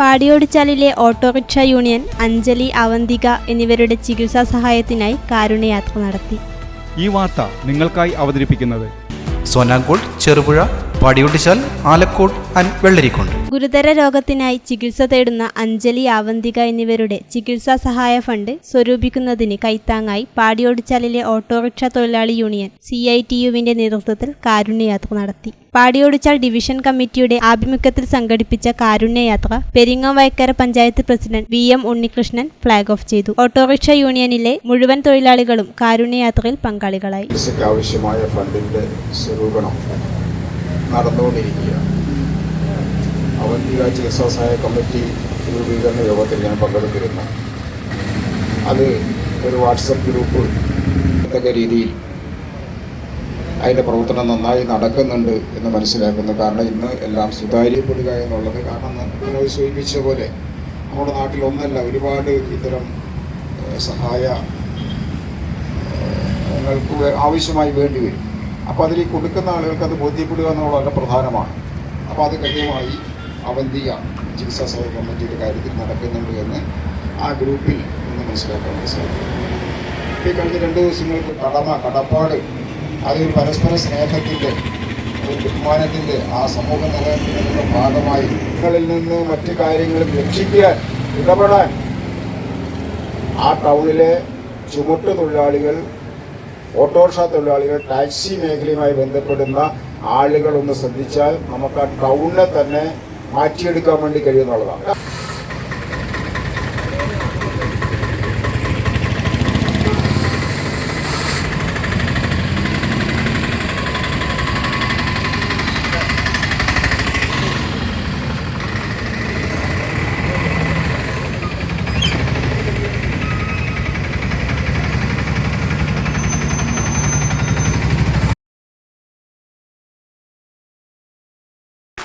പാടിയോടിച്ചാലിലെ auto rickshaw union Anjali Avantika എന്നിവരുടെ ചികിത്സാ സഹായത്തിനായി കാരുണ്യയാത്ര നടത്തി. ഈ വാർത്ത നിങ്ങൾക്കായി അവതരിപ്പിക്കുന്നത് സോനാങ്കോട് ചെറുപുഴ പാടിയൊട്ടിച്ചാൽ ആലക്കോട് ആൻഡ് വെള്ളരിക്കുണ്ട്. ഗുരുതര രോഗത്തിനായി ചികിത്സ തേടുന്ന അഞ്ജലി ആവന്തിക എന്നിവരുടെ ചികിത്സാ സഹായ ഫണ്ട് സ്വരൂപിക്കുന്നതിന് കൈത്താങ്ങായി പാടിയോടിച്ചാലിലെ ഓട്ടോറിക്ഷ തൊഴിലാളി യൂണിയൻ സി ഐ ടി യുവിന്റെ നേതൃത്വത്തിൽ കാരുണ്യയാത്ര നടത്തി. പാടിയോടിച്ചാൽ ഡിവിഷൻ കമ്മിറ്റിയുടെ ആഭിമുഖ്യത്തിൽ സംഘടിപ്പിച്ച കാരുണ്യയാത്ര Peringom Vayakkara panchayat president V M Unnikrishnan flag off ചെയ്തു. ഓട്ടോറിക്ഷ യൂണിയനിലെ മുഴുവൻ തൊഴിലാളികളും കാരുണ്യയാത്രയിൽ പങ്കാളികളായി. ആവശ്യമായ ഫണ്ടിന്റെ സ്വരൂപണം നടന്നുകൊണ്ടിരിക്കുകയാണ്. അവന്തിക ചികിത്സാ സഹായ കമ്മിറ്റി രൂപീകരണ യോഗത്തിൽ ഞാൻ പങ്കെടുത്തിരുന്നു. അത് ഒരു വാട്സപ്പ് ഗ്രൂപ്പ് എന്തൊക്കെ രീതിയിൽ അതിന്റെ പ്രവർത്തനം നന്നായി നടക്കുന്നുണ്ട് എന്ന് മനസ്സിലാക്കുന്നു. കാരണം ഇന്ന് എല്ലാം സുതാര്യപ്പെടുക എന്നുള്ളത് കാരണം നമ്മൾ സൂചിപ്പിച്ച പോലെ നമ്മുടെ നാട്ടിൽ ഒന്നല്ല ഒരുപാട് ഇത്തരം സഹായങ്ങൾക്ക് സഹായ ആവശ്യമായി വേണ്ടി വരും. അപ്പോൾ അതിൽ കൊടുക്കുന്ന ആളുകൾക്ക് അത് ബോധ്യപ്പെടുക എന്നുള്ളത് വളരെ പ്രധാനമാണ്. അപ്പോൾ അത് കൃത്യമായി അവന്തിക ചികിത്സാ സഹായ കമ്മിറ്റിയുടെ കാര്യത്തിൽ നടക്കുന്നുണ്ട് എന്ന് ആ ഗ്രൂപ്പിൽ നിന്ന് മനസ്സിലാക്കാൻ സാധിക്കും. ഈ കഴിഞ്ഞ രണ്ട് ദിവസങ്ങൾക്ക് കടമ കടപ്പാട് അതൊരു പരസ്പര സ്നേഹത്തിന്റെ ബഹുമാനത്തിന്റെ ആ സമൂഹ നിലനിൽക്കുന്നതിന്റെ ഭാഗമായി നിങ്ങളിൽ നിന്ന് മറ്റു കാര്യങ്ങൾ രക്ഷിക്കാൻ ഇടപെടാൻ ആ ടൗണിലെ ചുമട്ട് തൊഴിലാളികൾ ഓട്ടോറിക്ഷ തൊഴിലാളികൾ ടാക്സി മേഖലയുമായി ബന്ധപ്പെടുന്ന ആളുകൾ ഒന്ന് ശ്രദ്ധിച്ചാൽ നമുക്ക് ആ ടൗണിനെ തന്നെ മാറ്റിയെടുക്കാൻ വേണ്ടി കഴിയുന്നുള്ളതാണ്